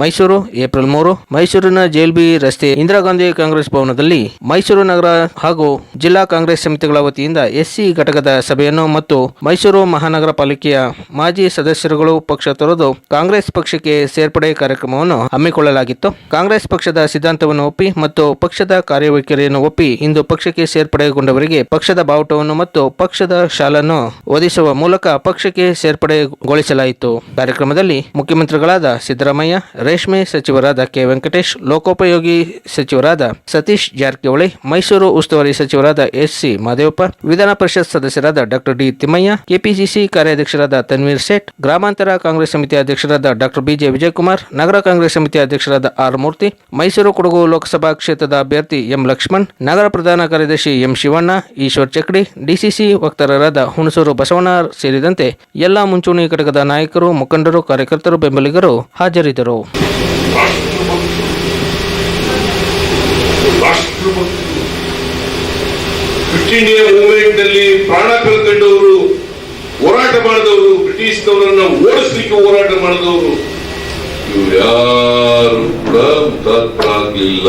Mysuru, April ಮೂರು. ಮೈಸೂರಿನ JLB ರಸ್ತೆ ಇಂದಿರಾ ಗಾಂಧಿ ಕಾಂಗ್ರೆಸ್ ಭವನದಲ್ಲಿ ಮೈಸೂರು ನಗರ ಹಾಗೂ ಜಿಲ್ಲಾ ಕಾಂಗ್ರೆಸ್ ಸಮಿತಿಗಳ ವತಿಯಿಂದ ಎಸ್ಸಿ ಘಟಕದ ಸಭೆಯನ್ನು ಮತ್ತು ಮೈಸೂರು ಮಹಾನಗರ ಪಾಲಿಕೆಯ ಮಾಜಿ ಸದಸ್ಯರುಗಳು ಪಕ್ಷ ತೊರೆದು ಕಾಂಗ್ರೆಸ್ ಪಕ್ಷಕ್ಕೆ ಸೇರ್ಪಡೆ ಕಾರ್ಯಕ್ರಮವನ್ನು ಹಮ್ಮಿಕೊಳ್ಳಲಾಗಿತ್ತು. ಕಾಂಗ್ರೆಸ್ ಪಕ್ಷದ ಸಿದ್ಧಾಂತವನ್ನು ಒಪ್ಪಿ ಮತ್ತು ಪಕ್ಷದ ಕಾರ್ಯವೈಖರಿಯನ್ನು ಒಪ್ಪಿ ಇಂದು ಪಕ್ಷಕ್ಕೆ ಸೇರ್ಪಡೆಗೊಂಡವರಿಗೆ ಪಕ್ಷದ ಬಾವುಟವನ್ನು ಮತ್ತು ಪಕ್ಷದ ಶಾಲನ್ನು ಒದಿಸುವ ಮೂಲಕ ಪಕ್ಷಕ್ಕೆ ಸೇರ್ಪಡೆಗೊಳಿಸಲಾಯಿತು. ಕಾರ್ಯಕ್ರಮದಲ್ಲಿ ಮುಖ್ಯಮಂತ್ರಿಗಳಾದ ಸಿದ್ದರಾಮಯ್ಯ ರೇಷ್ಮೆ ಸಚಿವರಾದ ಕೆ ವೆಂಕಟೇಶ್, ಲೋಕೋಪಯೋಗಿ ಸಚಿವರಾದ ಸತೀಶ್ ಜಾರಕಿಹೊಳಿ, ಮೈಸೂರು ಉಸ್ತುವಾರಿ ಸಚಿವರಾದ ಎಸ್ ಸಿ ಮಾದೇವಪ್ಪ, ವಿಧಾನ ಪರಿಷತ್ ಸದಸ್ಯರಾದ ಡಾಕ್ಟರ್ ಡಿ ತಿಮ್ಮಯ್ಯ, ಕೆಪಿಸಿಸಿ ಕಾರ್ಯಾಧ್ಯಕ್ಷರಾದ ತನ್ವೀರ್ ಸೇಠ್, ಗ್ರಾಮಾಂತರ ಕಾಂಗ್ರೆಸ್ ಸಮಿತಿ ಅಧ್ಯಕ್ಷರಾದ ಡಾಕ್ಟರ್ ಬಿಜೆ ವಿಜಯಕುಮಾರ್, ನಗರ ಕಾಂಗ್ರೆಸ್ ಸಮಿತಿ ಅಧ್ಯಕ್ಷರಾದ ಆರ್ ಮೂರ್ತಿ, ಮೈಸೂರು ಕೊಡಗು ಲೋಕಸಭಾ ಕ್ಷೇತ್ರದ ಅಭ್ಯರ್ಥಿ ಎಂ ಲಕ್ಷ್ಮಣ್, ನಗರ ಪ್ರಧಾನ ಕಾರ್ಯದರ್ಶಿ ಎಂ ಶಿವಣ್ಣ, ಈಶ್ವರ್ ಚಕ್ಡಿ, ಡಿಸಿಸಿ ವಕ್ತಾರರಾದ ಹುಣಸೂರು ಬಸವಣ್ಣ ಸೇರಿದಂತೆ ಎಲ್ಲಾ ಮುಂಚೂಣಿ ಘಟಕದ ನಾಯಕರು, ಮುಖಂಡರು, ಕಾರ್ಯಕರ್ತರು, ಬೆಂಬಲಿಗರು ಹಾಜರಿದ್ದರು. ರಾಷ್ಟ್ರಭಕ್ತರು ಮೂವ್ಮೆಂಟ್ನಲ್ಲಿ ಪ್ರಾಣ ಕಳ್ಕೊಂಡವರು, ಹೋರಾಟ ಮಾಡಿದವರು, ಬ್ರಿಟಿಷ್ನವರನ್ನ ಓಡಿಸ್ಲಿಕ್ಕೆ ಹೋರಾಟ ಮಾಡಿದವರು, ಇವ್ರು ಯಾರು ಕೂಡ ಹುತಾತ್ಮರಾಗಲಿಲ್ಲ.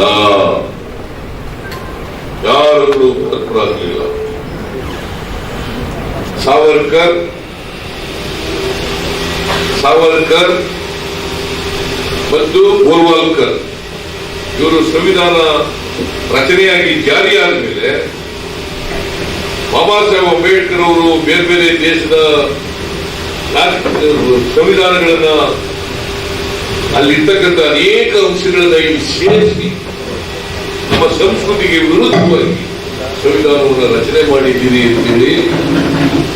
ಯಾರು ಕೂಡ ಹುತಾತ್ಮರಾಗ್ಲಿಲ್ಲ. ಸಾವರ್ಕರ್ ಸಾವರ್ಕರ್ ಮತ್ತು ಬೋರ್ವಾಲ್ಕರ್ ಇವರು ಸಂವಿಧಾನ ರಚನೆಯಾಗಿ ಜಾರಿಯಾದ ಮೇಲೆ ಬಾಬಾ ಸಾಹೇಬ್ ಅಂಬೇಡ್ಕರ್ ಅವರು ಬೇರೆ ಬೇರೆ ದೇಶದ ಸಂವಿಧಾನಗಳನ್ನ ಅಲ್ಲಿರ್ತಕ್ಕಂಥ ಅನೇಕ ಅಂಶಗಳನ್ನ ಸೇರಿಸಿ ನಮ್ಮ ಸಂಸ್ಕೃತಿಗೆ ವಿರುದ್ಧವಾಗಿ ಸಂವಿಧಾನವನ್ನು ರಚನೆ ಮಾಡಿದ್ದೀರಿ ಅಂತೇಳಿ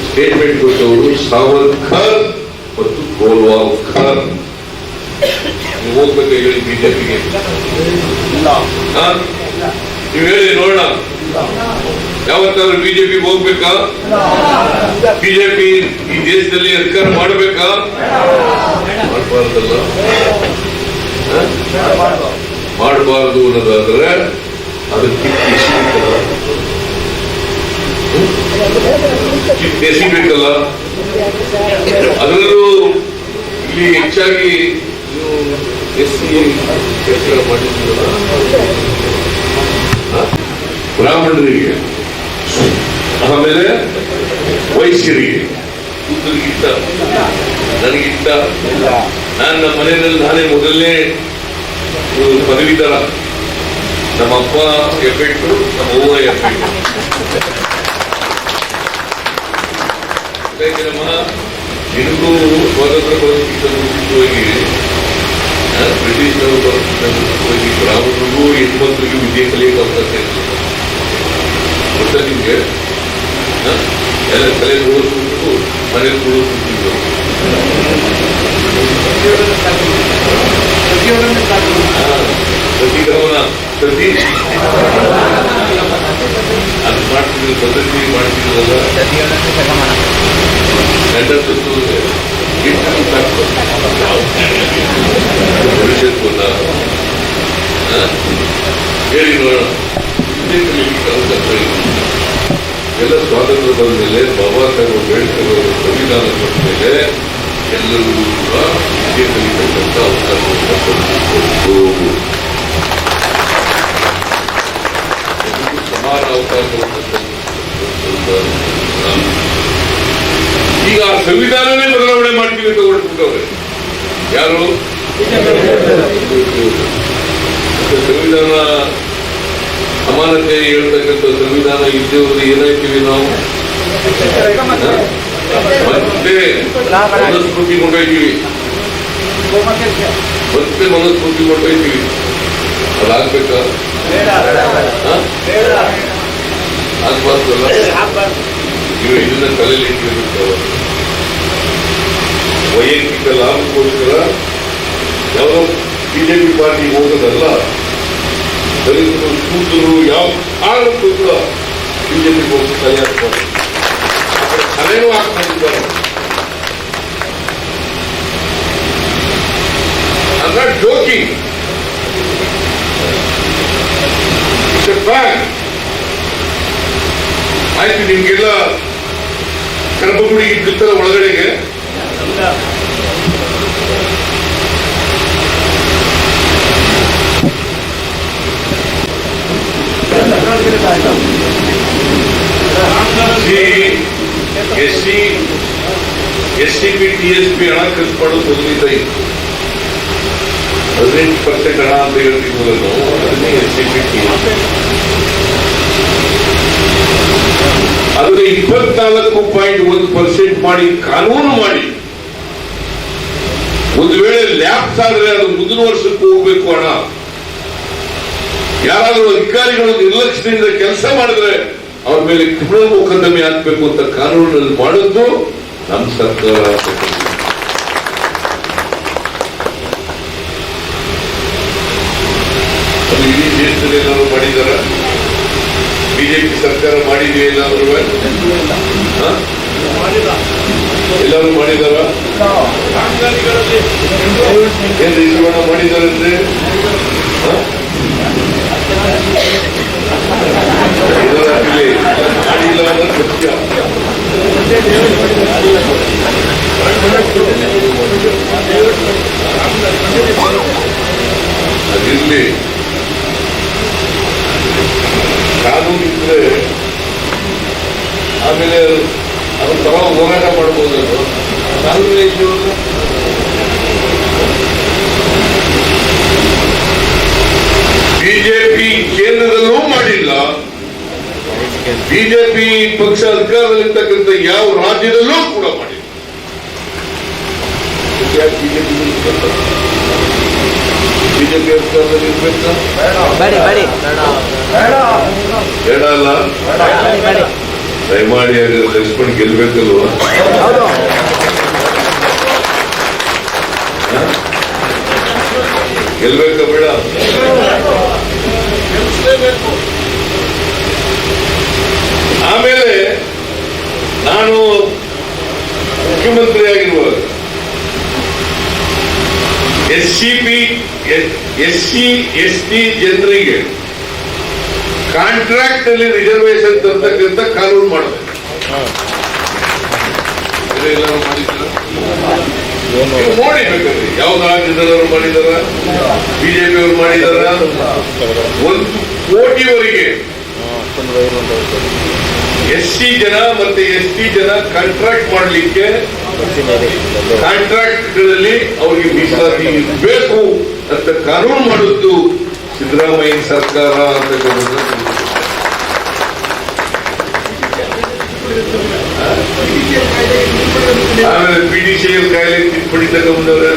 ಸ್ಟೇಟ್ಮೆಂಟ್ ಕೊಟ್ಟವರು ಸಾವರ್ಕರ್ ಮತ್ತು ಗೋಲ್ವಾಲ್ಕರ್. ಹೋಗ್ಬೇಕು ಹೇಳಿ ಬಿಜೆಪಿಗೆ. ನೀವು ಹೇಳಿ ನೋಡೋಣ. ಯಾವತ್ತಾದ್ರೂ ಬಿಜೆಪಿ ಹೋಗ್ಬೇಕಾ? ಬಿಜೆಪಿ ಈ ದೇಶದಲ್ಲಿ ಅಧಿಕಾರ ಮಾಡಬೇಕಾ? ಮಾಡಬಾರ್ದಲ್ಲ. ಮಾಡಬಾರ್ದು ಅನ್ನೋದಾದ್ರೆ ಅದು ಕಿತ್ತು ಎಸಿಬೇಕಲ್ಲ. ಅದರಲ್ಲೂ ಇಲ್ಲಿ ಹೆಚ್ಚಾಗಿ ಎಸ್? ಬ್ರಾಹ್ಮಣರಿಗೆ ಆಮೇಲೆ ವೈಶ್ಯರಿಗೆ. ಕೂತರಿಗಿಂತ ನನಗಿಂತ ನಾನು ನಮ್ಮ ಮನೆಯಲ್ಲಿ ನಾನೇ ಮೊದಲನೇ ಪದವೀಧರ. ನಮ್ಮ ಅಪ್ಪ ಎಫೆಕ್ಟು ನಮ್ಮ ಅವ್ವ ಎಫೆಕ್ಟು ನಿನಗೂ ಸ್ವಾತಂತ್ರ್ಯ ಬರೋದಕ್ಕಿಂತ ಮುಂಚಿತವಾಗಿ ಆ, ಬ್ರಿಟಿಷ್ನವರು ಬರೋದಕ್ಕಿಂತ ಮುಂಚಿತವಾಗಿ ಬ್ರಾಹ್ಮಣರಿಗೂ ಹೆಣ್ಮಕ್ಳಿಗೂ ವಿದ್ಯೆ ಕಲಿಯಕ್ಕೆ ಅವಕಾಶ ಇರಲಿಲ್ಲ ಗೊತ್ತಾ ನಿಮ್ಗೆ ಆ? ಎಲ್ಲ ಕಲೆ ಓದಿಸ್ಬಿಟ್ಟು ಮನೇಲಿ ಕೂಡಿಸ್ಬಿಟ್ಟಿದ್ರು ಸತಿ ಗಮನ ಸತಿ ಅದು ಮಾಡ್ತಿದ್ರು ಪದ್ಧತಿ ಮಾಡ್ತಿದ್ರಲ್ಲ ಬಾಬಾ ಸಂವಿಧಾನದ ಮೇಲೆ ಎಲ್ಲರಿಗೂ ಕೂಡ ವಿದ್ಯೆ ಕಲಿತಕ್ಕಂಥ ಅವಕಾಶವನ್ನು ಕಲ್ಪಿಸಿಕೊಟ್ಟು ಸಮಾನ ಅವಕಾಶವನ್ನು ಈಗ ಆ ಸಂವಿಧಾನನೇ ಬದಲಾವಣೆ ಮಾಡ್ತೀವಿ ಅಂತ ಹೊರಟುಬಿಟ್ಟವ್ರೆ ಯಾರು ಸಂವಿಧಾನ ಸಮಾನತೆ ಹೇಳ್ತಕ್ಕಂಥ ಸಂವಿಧಾನ ಇದ್ದೇವ್ರು ಏನಾಯ್ತೀವಿ ನಾವು? ಮತ್ತೆ ಮನಸ್ಫೂರ್ತಿ ಕೊಂಡೊಯ್ತೀವಿ ಮತ್ತೆ ಮನಸ್ಫೂರ್ತಿ ಕೊಂಡೊಯ್ತೀವಿ ಅದಾಗ್ಬೇಕಾ ಹ? ಆಗ್ಬಾರ್ದಲ್ಲ ನೀವು ಇದನ್ನ ತಲೆಯಲ್ಲಿ ಇಟ್ಕೊಬೇಕು ವೈಯಕ್ತಿಕ ಲಾಭಕ್ಕೋಸ್ಕರ ಯಾವ ಬಿಜೆಪಿ ಪಾರ್ಟಿ ಹೋಗೋದಲ್ಲ ದಲಿತರು ಕೂತರು ಯಾವ ಕಾರಣಕ್ಕೂ ಕೂಡ ಬಿಜೆಪಿ ಹೋಗಿ ತಯಾರಿಸ್ತಾರೆ ತಲೆನೂ ಹಾಕೊಂಡಿದ್ದಾರೆ I'm not joking. It's a fact. ಆಯ್ತು ನಿಮ್ಗೆಲ್ಲ ಗರ್ಭಗುಡಿ ಬಿತ್ತರ ಒಳಗಡೆಗೆ ಎಸ್ ಸಿ ಎಸ್ ಹಣ ಖರ್ಚು ಮಾಡೋದು ಮೊದಲಿಂದ ಇತ್ತು. ಹದಿನೆಂಟು ಪರ್ಸೆಂಟ್ ಹಣ ಅಂತ ಹೇಳ್ತೀವಲ್ಲ ನಾವು ಅದನ್ನೇ ಎಸ್ ಸಿ ಪಿ, ಟಿ ಅದನ್ನ ಇಪ್ಪತ್ನಾಲ್ಕು ಪಾಯಿಂಟ್ ಒಂದು ಪರ್ಸೆಂಟ್ ಮಾಡಿ ಕಾನೂನು ಮಾಡಿ ಒಂದು ವೇಳೆ ಲ್ಯಾಪ್ಸ್ ಆದ್ರೆ ಅದು ಮುಂದಿನ ವರ್ಷಕ್ಕೆ ಹೋಗ್ಬೇಕು ಹಣ. ಯಾರಾದರೂ ಅಧಿಕಾರಿಗಳು ನಿರ್ಲಕ್ಷ್ಯದಿಂದ ಕೆಲಸ ಮಾಡಿದ್ರೆ ಅವ್ರ ಮೇಲೆ ಕ್ರಿಮಿನಲ್ ಮೊಕದ್ದಮೆ ಹಾಕ್ಬೇಕು ಅಂತ ಕಾನೂನಲ್ಲಿ ಮಾಡಿದ್ದು ನಮ್ಮ ಸರ್ಕಾರ ಇಡೀ ದೇಶದಲ್ಲಿ ಏನಾದ್ರು ಮಾಡಿದಾರ? ಬಿಜೆಪಿ ಸರ್ಕಾರ ಮಾಡಿದೆಯಾ ಎಲ್ಲಾದ್ರೂ ಹ? ಎಲ್ಲರೂ ಮಾಡಿದಾರ? ರಿಸರ್ವಣ ಮಾಡಿದಾರಂದ್ರೆ ಹ? ಇದರ ಮೇಲೆ ಮಾಡಿಲ್ಲ ಅನ್ನೋದು ಸತ್ಯ ಅದಿರ್ಲಿ ಕಾನೂನು ಇದ್ರೆ ಆಮೇಲೆ ಅವ್ರ ಪರ ಹೋರಾಟ ಮಾಡ್ಬೋದಲ್ವ ಕಾನೂನು ಇದೆಯಲ್ಲ? ಬಿಜೆಪಿ ಮಾಡಿಲ್ಲ ಬಿಜೆಪಿ ಪಕ್ಷ ಅಧಿಕಾರದಲ್ಲಿರ್ತಕ್ಕಂಥ ಯಾವ ರಾಜ್ಯದಲ್ಲೂ ಕೂಡ ಮಾಡಿಲ್ಲ. ಬಿಜೆಪಿ ಅಧಿಕಾರದಲ್ಲಿ ಇರ್ಬೇಕಾ? ಬೇಡಿ ಬೇಡಿ. ಬೇಡ. ಅಲ್ಲ? ದಯಮಾಡಿ ಲಕ್ಷ್ಮಣ್ ಗೆಲ್ಬೇಕಲ್ವಾ ಹೌದು ಗೆಲ್ಬೇಕಾ ಬೇಡ ಗೆಲ್ಲಿಸ್ಲೇಬೇಕು. ಆಮೇಲೆ ನಾನು ಮುಖ್ಯಮಂತ್ರಿ ಆಗಿರುವಾಗ S C P, S C, S T ಜನರಿಗೆ ಕಾಂಟ್ರಾಕ್ಟ್ ಅಲ್ಲಿ ರಿಸರ್ವೇಶನ್ ತರ್ತಕ್ಕಂಥ ಕಾನೂನು ಮಾಡಬೇಕು. ನೋಡಿ ಬೇಕಾದ್ರೆ ಯಾವ ರಾಜ್ಯದವರು ಮಾಡಿದಾರ? ಬಿಜೆಪಿ ಅವರು ಮಾಡಿದಾರ? ಒಂದು ಕೋಟಿವರೆಗೆ ಎಸ್ ಸಿ ಜನ ಮತ್ತೆ ಎಸ್ ಟಿ ಜನ ಕಾಂಟ್ರಾಕ್ಟ್ ಮಾಡಲಿಕ್ಕೆ ಕಾಂಟ್ರಾಕ್ಟ್ಗಳಲ್ಲಿ ಅವರಿಗೆ ಮೀಸಲಾತಿ ಬೇಕು ಅಂತ ಕಾನೂನು ಮಾಡಿದ್ದು ಸಿದ್ದರಾಮಯ್ಯ ಸರ್ಕಾರ ಅಂತ ಆಮೇಲೆ ಪಿ ಡಿ ಸಿ ಎಲ್ ಕಾಯಿಲೆ ತಿದ್ದುಪಡಿ ತಗೊಂಡವ್ರು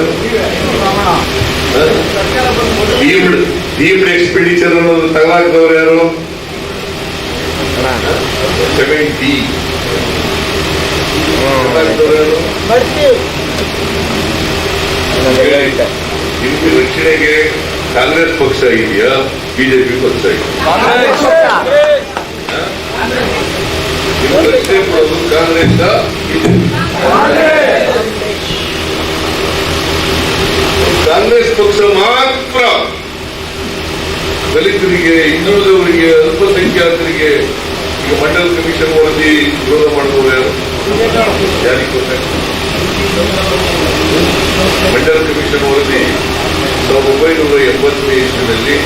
ಡೀಮ್ಡ್ ಎಕ್ಸ್ಪೆಂಡಿಚರ್ ಅನ್ನೋದು ತಗೊಳಾಕ್ದವ್ರು ಯಾರು? ಸೆವೆನ್ ರಕ್ಷಣೆಗೆ ಕಾಂಗ್ರೆಸ್ ಪಕ್ಷ ಇದೆಯಾ ಬಿಜೆಪಿ ಪಕ್ಷ ಇದೆಯಾ ಕಾಂಗ್ರೆಸ್ ಕಾಂಗ್ರೆಸ್ ಪಕ್ಷ ಮಾತ್ರ. ದಲಿತರಿಗೆ ಹಿಂದುಳಿದವರಿಗೆ ಅಲ್ಪಸಂಖ್ಯಾತರಿಗೆ ಈಗ ಮಂಡಲ ಕಮಿಷನ್ ವರದಿ ವಿರೋಧ ಮಾಡಬಹುದು ಮಂಡಲ ಕಮಿಷನ್ ವರದಿ ಸಾವಿರದ ಒಂಬೈನೂರ ಎಂಬತ್ತನೇ ಇಸ್ವಿನಲ್ಲಿ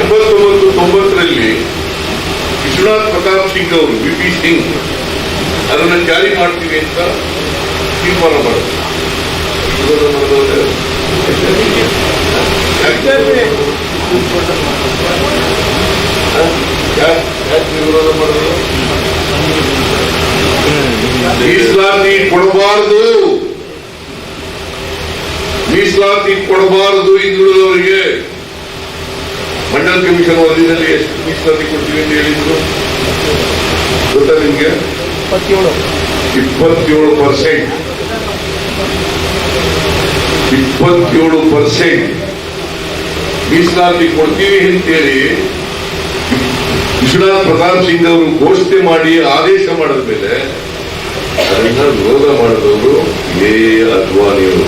ಎಂಬತ್ತೊಂಬತ್ತು ತೊಂಬತ್ತರಲ್ಲಿ ವಿಶ್ವನಾಥ್ ಪ್ರತಾಪ್ ಸಿಂಗ್ ಅವರು, ವಿ ಪಿ ಸಿಂಗ್, ಅದನ್ನು ಜಾರಿ ಮಾಡ್ತೀವಿ ಅಂತ ತೀರ್ಮಾನ ಮಾಡಿದ್ರು. ವಿರೋಧ ಮಾಡಿದ್ರು ಮೀಸಲಾತಿ ಕೊಡಬಾರದು ಮೀಸಲಾತಿ ಕೊಡಬಾರದು ಹಿಂದುಳಿದವರಿಗೆ ಮಂಡಲ್ ಕಮಿಷನ್ ವರದಿನಲ್ಲಿ ಎಷ್ಟು ಮೀಸಲಾತಿ ಕೊಡ್ತೀವಿ ಅಂತ ಹೇಳಿದ್ರು? ಗೊತ್ತಾ ನಿಮ್ಗೆ? ಇಪ್ಪತ್ತೇಳು ಪರ್ಸೆಂಟ್. ಇಪ್ಪತ್ತೇಳು ಪರ್ಸೆಂಟ್ ಮೀಸಲಾತಿ ಕೊಡ್ತೀವಿ ಅಂತೇಳಿ ವಿಶ್ವನಾಥ್ ಪ್ರತಾಪ್ ಸಿಂಗ್ ಅವರು ಘೋಷಣೆ ಮಾಡಿ ಆದೇಶ ಮಾಡಿದ ಮೇಲೆ ಅದನ್ನ ವಿರೋಧ ಮಾಡಿದವರು ಇದೇ ಅದ್ವಾನಿಯವರು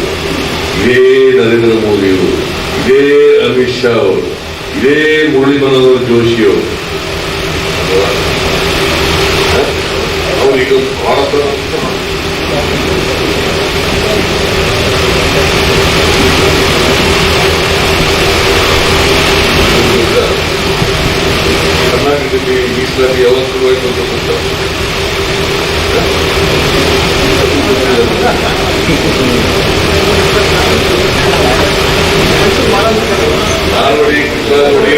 ಇದೇ ನರೇಂದ್ರ ಮೋದಿಯವರು ಇದೇ ಅಮಿತ್ ಶಾ ಅವರು, ಇದೇ ಮುರಳಿ ಮನೋಹರ್ ಜೋಶಿ ಅವರು. ಅವರಿಗೆ ಭಾರತ ಕರ್ನಾಟಕದಲ್ಲಿ ಮೀಸಲಾತಿ ಯಾವತ್ತು ಶುರುವಾಯಿತು ಅಂತ? ನಾಲ್ವಡಿ ಕೃಷ್ಣಾವಡಿ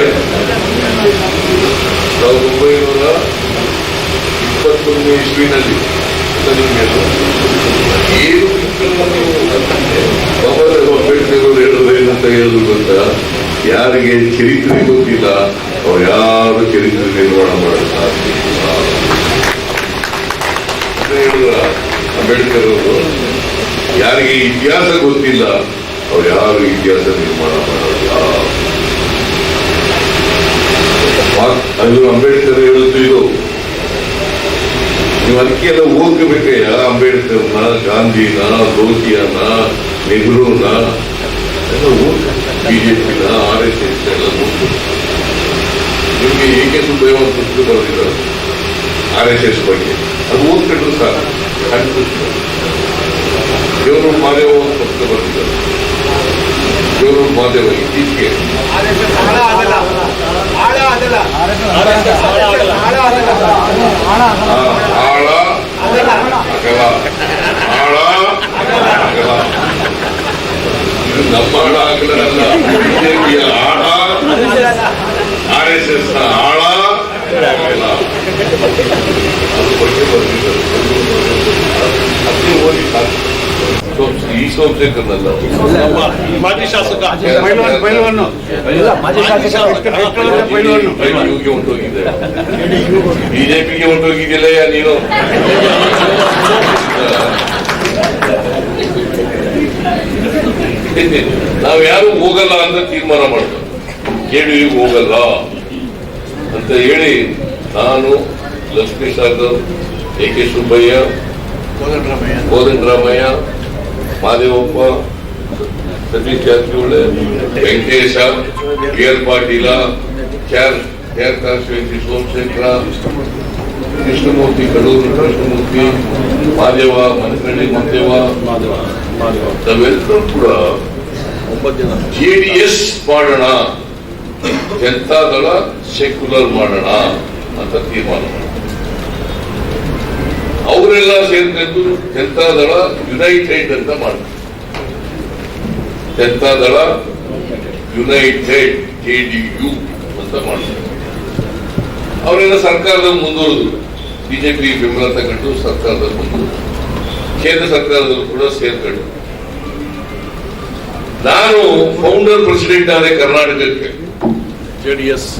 ಸಾವಿರದ ಒಂಬೈನೂರ ಇಪ್ಪತ್ತೊಂದನೇ ಇಸ್ವಿನಲ್ಲಿ. ಏನು ಅಂಬೇಡ್ಕರ್ ಅವರು ಹೇಳೋದು ಏನಂತ ಹೇಳೋದು ಗೊತ್ತಾ ಯಾರಿಗೆ ಚರಿತ್ರೆ ಗೊತ್ತಿಲ್ಲ ಅವ್ರು ಯಾರು ಚರಿತ್ರೆ ನಿರ್ಮಾಣ ಮಾಡಲು ಹೇಳಿದ್ರ ಅಂಬೇಡ್ಕರ್ ಅವರು, ಯಾರಿಗೆ ಇತಿಹಾಸ ಗೊತ್ತಿಲ್ಲ, ಅವ್ರು ಯಾರು ಇತಿಹಾಸ ನಿರ್ಮಾಣ ಮಾಡಲ್ಲ ಮಾ- ಅದು ಅಂಬೇಡ್ಕರ್ ಹೇಳುದು ಇದು. ನೀವು ಅದಕ್ಕೆಲ್ಲ ಓದ್ಕೋಬೇಕಯ್ಯ ಅಂಬೇಡ್ಕರ್ನ, ಗಾಂಧಿನ ಲೋಹಿಯನ್ನ ನೆಹರೂನ, ಎಲ್ಲ ಬಿಜೆಪಿನ ಆರ್ ಎಸ್ ಎಸ್ ಎಲ್ಲ ಓದ್ಬೇಕು ನಿಮಗೆ ಏಕೆ ಸುಬ್ಬಯ್ಯ ಒಂದು ಪುಸ್ತಕ ಬರೆದಿದ್ದಾರೆ ಆರ್ ಎಸ್ ಎಸ್ ಬಗ್ಗೆ. ಅದು ಓದ್ಕೊಂಡ್ರು ಸಾಕು ಕಣ್ಬಿಟ್ಟು ದೇವರು ಮಾದೇವ ಒಂದು ಪುಸ್ತಕ ಬರೆದಿದ್ದಾರೆ ದೇವರು ಮಾದೇವ ಇತ್ತೀಚೆಗೆ ಆ, ಆಳ ಅಗಲ ಆಳ ಅಗಲ ಇದು ನಮ್ಮ ಆಳ ಅಗಲ ಅಲ್ಲ. ಬಿಜೆಪಿಯ ಆಳ. ಆರ್ ಎಸ್ ಎಸ್ನ ಆಳ ಈ ಮಾಜಿ ಶಾಸಕ ಪೈಲ್ವಾನ್, ಪೈಲ್ವಾನ್ ಮಾಜಿ ಶಾಸಕ ಪೈಲ್ವಾನ್ ಬಿಜೆಪಿಗೆ ಹೊಂಟೋಗಿದೆ ಬಿಜೆಪಿಗೆ ಹೊಂಟೋಗಿದ್ಯಲ್ಲಯ್ಯ ನೀನು? ನಾವು ಯಾರು ಹೋಗಲ್ಲ ಅಂತ ತೀರ್ಮಾನ ಮಾಡ್ತಾರೆ ಕೇಳಿ ಹೋಗಲ್ಲ. ಅಂತ ಹೇಳಿ ನಾನು Lakshmi Sagar A K Subbaiah Kodandaramaiah Mahadevappa Satish Jarkiholi Venkatesha B R. Patil char ಕ್ಯಾರ್ ಕಾನ್ಸ್ಟಿಟ್ಯೂನ್ಸಿ ಸೋಮಶೇಖರ ಕೃಷ್ಣಮೂರ್ತಿ ಕಡೂರು ಕೃಷ್ಣಮೂರ್ತಿ ಮಾದೇವ ಮನಕಳ್ಳಿ ಮತ್ತೇವ ನಾವೆಲ್ಲರೂ ಕೂಡ ಜೆಡಿಎಸ್ ಮಾಡೋಣ. ಜನತಾದಳ ಸೆಕ್ಯುಲರ್ ಮಾಡೋಣ ಅಂತ ತೀರ್ಮಾನ ಅವರೆಲ್ಲ ಸೇರ್ಕೊಂಡು ಜನತಾದಳ ಯುನೈಟೆಡ್ ಅಂತ ಮಾಡಿದ್ರು ಜನತಾದಳ ಯುನೈಟೆಡ್ ಜೆಡಿಯು ಅಂತ ಮಾಡ್ತಾರೆ. ಅವರೆಲ್ಲ ಸರ್ಕಾರದ ಮುಂದುವರೆದು ಬಿಜೆಪಿ ಬೆಂಬಲ ತಗೊಂಡು ಸರ್ಕಾರದ ಮುಂದುವರೆದು, ಕೇಂದ್ರ ಸರ್ಕಾರದಲ್ಲೂ ಕೂಡ ಸೇರ್ಕೊಂಡು. ನಾನು ಫೌಂಡರ್ ಪ್ರೆಸಿಡೆಂಟ್ ಆದ ಕರ್ನಾಟಕಕ್ಕೆ. ಜೆಡಿಎಸ್.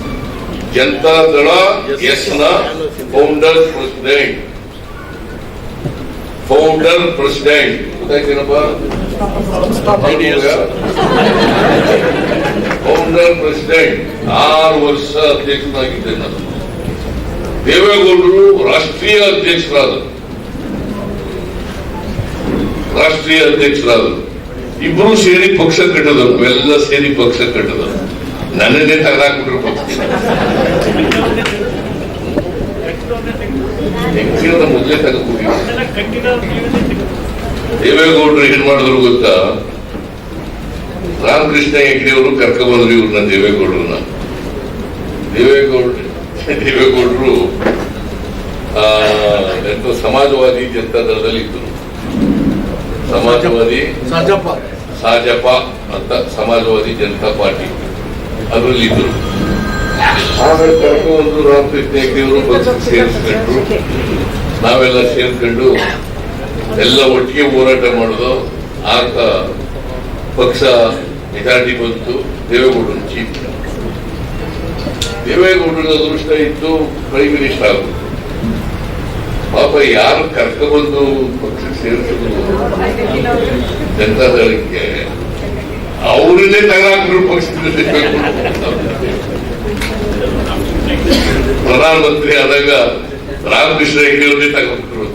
ಜನತಾದಳ ಎಸ್. ನ founder president. Founder president. ಗೊತ್ತಾಯ್ತೇನಪ್ಪ? Founder president. ಆರು ವರ್ಷ ಅಧ್ಯಕ್ಷನಾಗಿದ್ದೆ ನಾನು. ದೇವೇಗೌಡರು ರಾಷ್ಟ್ರೀಯ ಅಧ್ಯಕ್ಷರಾದ ರಾಷ್ಟ್ರೀಯ ಅಧ್ಯಕ್ಷರಾದ ಇಬ್ರು ಸೇರಿ ಪಕ್ಷ ಕಟ್ಟದರು ಎಲ್ಲ ಸೇರಿ ಪಕ್ಷ ಕಟ್ಟದರು. ನನ್ನನ್ನೇ ತೆಗೆದಾಕ್ಬಿಟ್ರು ಹೆಂಗಿನ ಮೊದಲೇ ತೆಗೆದ್ಬಿಟ್ಟಿದ್ರು ದೇವೇಗೌಡರು ಏನ್ ಮಾಡಿದ್ರು ಗೊತ್ತಾ? ರಾಮಕೃಷ್ಣ ಹೆಗ್ಡೆಯವರು ಕರ್ಕೊಂಡ್ಬಂದ್ರು ಇವ್ರನ್ನ ದೇವೇಗೌಡರನ್ನ. ದೇವೇಗೌಡ ದೇವೇಗೌಡರು ಆ, ಎಂತ ಸಮಾಜವಾದಿ ಜನತಾ ದಳದಲ್ಲಿ ಇದ್ರು. ಸಮಾಜವಾದಿ ಸಾಜಪ್ಪ. ಸಾಜಪ ಅಂತ ಸಮಾಜವಾದಿ ಜನತಾ ಪಾರ್ಟಿ. ಅದರಲ್ಲಿ ಇದ್ರು. ಆಮೇಲೆ ಕರ್ಕೊಂಡು ರಾಮಕೃಷ್ಣ ಹೆಗ್ಡೆಯವರು ಬಂದು ಸೇರಿಸ್ಕೊಂಡ್ರು ನಾವೆಲ್ಲ ಸೇರ್ಕೊಂಡು ಎಲ್ಲ ಒಟ್ಟಿಗೆ ಹೋರಾಟ ಮಾಡೋದು. ಆಗ ಪಕ್ಷ ಮೆಜಾರಿಟಿ ಬಂತು. ದೇವೇಗೌಡರು ಚೀಫ್ ದೇವೇಗೌಡರ ಅದೃಷ್ಟ ಇತ್ತು ಪ್ರೈಮ್ ಮಿನಿಸ್ಟರ್ ಆಗುತ್ತೆ ಪಾಪ ಯಾರು ಕರ್ಕೊಂಡ್ಬಂದು ಪಕ್ಷಕ್ಕೆ ಸೇರಿಸಿದ್ರು ಜನತಾದಳಕ್ಕೆ ಅವರನ್ನೇ ತಗಾಕ್ರು ಪಕ್ಷದಲ್ಲಿ ಪ್ರಧಾನಮಂತ್ರಿ ಆದಾಗ ರಾಮಕೃಷ್ಣ ಹೆಗ್ಡೆಯವ್ರನ್ನೇ ತಗೊಂಡ್ರು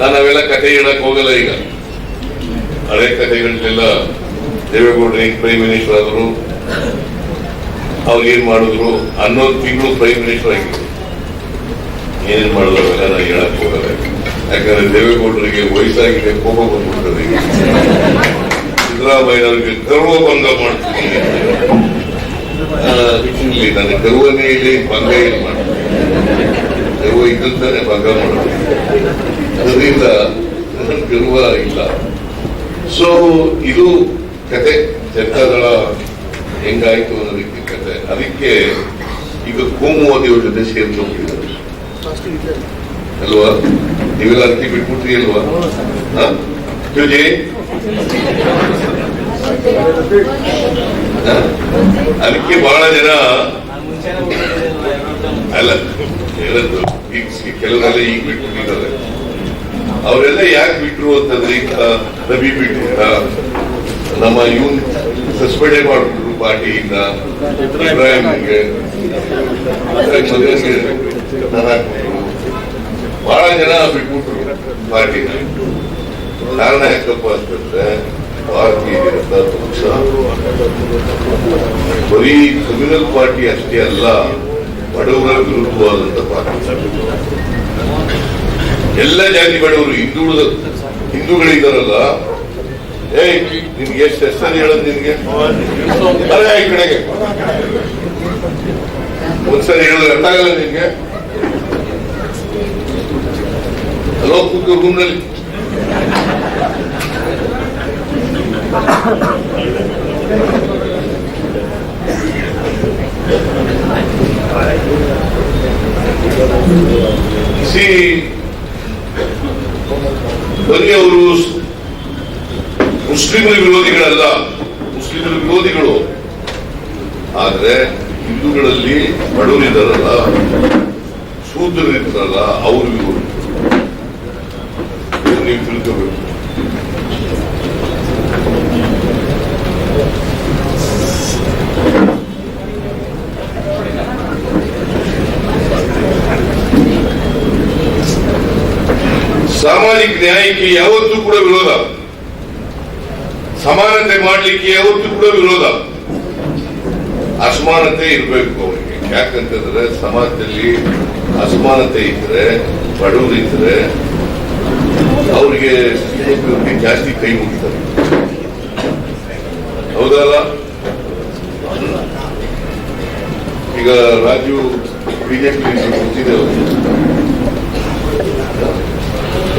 ನಾನು ಅವೆಲ್ಲ ಕಥೆ ಹೇಳಕ್ ಹೋಗಲ್ಲ ಈಗ. ಹಳೆ ಕಥೆಗಳನ್ನೆಲ್ಲ ದೇವೇಗೌಡರು ಹೆಂಗ್ ಪ್ರೈಮ್ ಮಿನಿಸ್ಟರ್ ಆದರು ಏನ್ ಮಾಡಿದ್ರು ಹನ್ನೊಂದು ತಿಂಗಳು ಪ್ರೈಮ್ ಮಿನಿಸ್ಟರ್ ಆಗಿದ್ರು. ಏನೇನ್ ಮಾಡಿದ್ರು ಅವೆಲ್ಲ ನಾನು ಹೇಳಕ್ ಹೋಗಲ್ಲ. ಯಾಕಂದ್ರೆ ದೇವೇಗೌಡರಿಗೆ ವಯಸ್ಸಾಗಿದೆ, ಕೋಪ ಬಂದ್ಬಿಡ್ತದೆ ಈಗ. ಗರ್ವ ಭಂಗ ಮಾಡ್ತೀನಿ ನನ್ನ ಗರ್ವನೇ ಇಲ್ಲಿ ಭಂಗ ಇಲ್ಲಿ ಮಾಡ್ತೀನಿ ಗರ್ವ ಇದ್ದಂತಾನೆ ಭಂಗ ಮಾಡ್ತೀನಿ ಅದರಿಂದ ಗರ್ವ ಇಲ್ಲ ಸೊ ಇದು ಕತೆ ಜನತಾದಳ ಹೆಂಗಾಯ್ತು ಅನ್ನೋದಕ್ಕೆ ಕತೆ ಅದಕ್ಕೆ ಈಗ ಕೋಮುವಾದಿಯವ್ರ ಜೊತೆ ಸೇರ್ಕೊಂಡಿದ್ದಾರೆ ಅಲ್ವಾ ನೀವೆಲ್ಲ ಅದಕ್ಕೆ ಬಿಟ್ಬಿಟ್ರಿ ಅಲ್ವಾ? ಜೊತೆ? ಅದಕ್ಕೆ ಬಹಳ ಜನ ಅಲ್ಲ ಹೇಳದ್ದು ಈಗ ಕೆಲವರೆಲ್ಲ ಈಗ ಅವರೆಲ್ಲ ಯಾಕೆ ಬಿಟ್ರು ಅಂತಂದ್ರೆ, ಈಗ ರವಿ ಬಿಟ್ಟಿದ್ದ, ನಮ್ಮ ಇವನ್ ಸಸ್ಪೆಂಡ್ ಮಾಡ್ಬಿಟ್ರು ಪಾರ್ಟಿಯಿಂದ ಇಬ್ರಾಹಿಂಗೆ ಬಹಳ ಜನ ಬಿಟ್ಬಿಟ್ರು ಪಾರ್ಟಿನ. ಕಾರಣ ಯಾಕಪ್ಪ ಅಂತಂದ್ರೆ ಭಾರತೀಯ ಜನತಾ ಪಕ್ಷ ಬರೀ ಕಮ್ಯುನಲ್ ಪಾರ್ಟಿ ಅಷ್ಟೇ ಅಲ್ಲ, ಬಡವರ ವಿರುದ್ಧವಾದಂತ ಪಾರ್ಟಿ ಎಲ್ಲ ಜಾತಿ ಬಡವರು, ಹಿಂದುಳಿದ ಹಿಂದೂಗಳಿದ್ದಾರಲ್ಲ ಏಯ್, ನಿನ್ಗೆ ಎಷ್ಟು ಹೆಸರು ಹೇಳೋದು ನಿನ್ಗೆ? ಈ ಕಡೆಗೆ. ಒಂದ್ಸರಿ ಹೇಳಿದ್ರೆ ಅರ್ಥ ಆಗಲ್ಲ ನಿನ್ಗೆ? ಹಲೋ ಕೂತು ರೂಮ್ನಲ್ಲಿ ಸಿ ಅವರು ಮುಸ್ಲಿಮರ ವಿರೋಧಿಗಳಲ್ಲ ಮುಸ್ಲಿಮರ ವಿರೋಧಿಗಳು. ಆದ್ರೆ ಹಿಂದೂಗಳಲ್ಲಿ ಬಡವರಿದ್ದಾರಲ್ಲ ಶೂದ್ರರಿದ್ದಾರಲ್ಲ ಅವರು ಇದು ನೀವು ತಿಳ್ಕೋಬೇಕು. ಸಾಮಾಜಿಕ ನ್ಯಾಯಕ್ಕೆ ಯಾವತ್ತೂ ಕೂಡ ವಿರೋಧ. ಸಮಾನತೆ ಮಾಡಲಿಕ್ಕೆ ಯಾವತ್ತೂ ಕೂಡ ವಿರೋಧ. ಅಸಮಾನತೆ ಇರಬೇಕು ಅವರಿಗೆ. ಯಾಕಂತಂದ್ರೆ ಸಮಾಜದಲ್ಲಿ ಅಸಮಾನತೆ ಇದ್ರೆ, ಬಡವರು ಇದ್ರೆ, ಅವರಿಗೆ ಜಾಸ್ತಿ ಕೈ ಮುಗಿತಾರೆ ಹೌದಲ್ಲ? ಈಗ ರಾಜು ಬಿಜೆಪಿ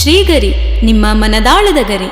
ಶ್ರೀಗರಿ ನಿಮ್ಮ ಮನದಾಳದ ಗರಿ.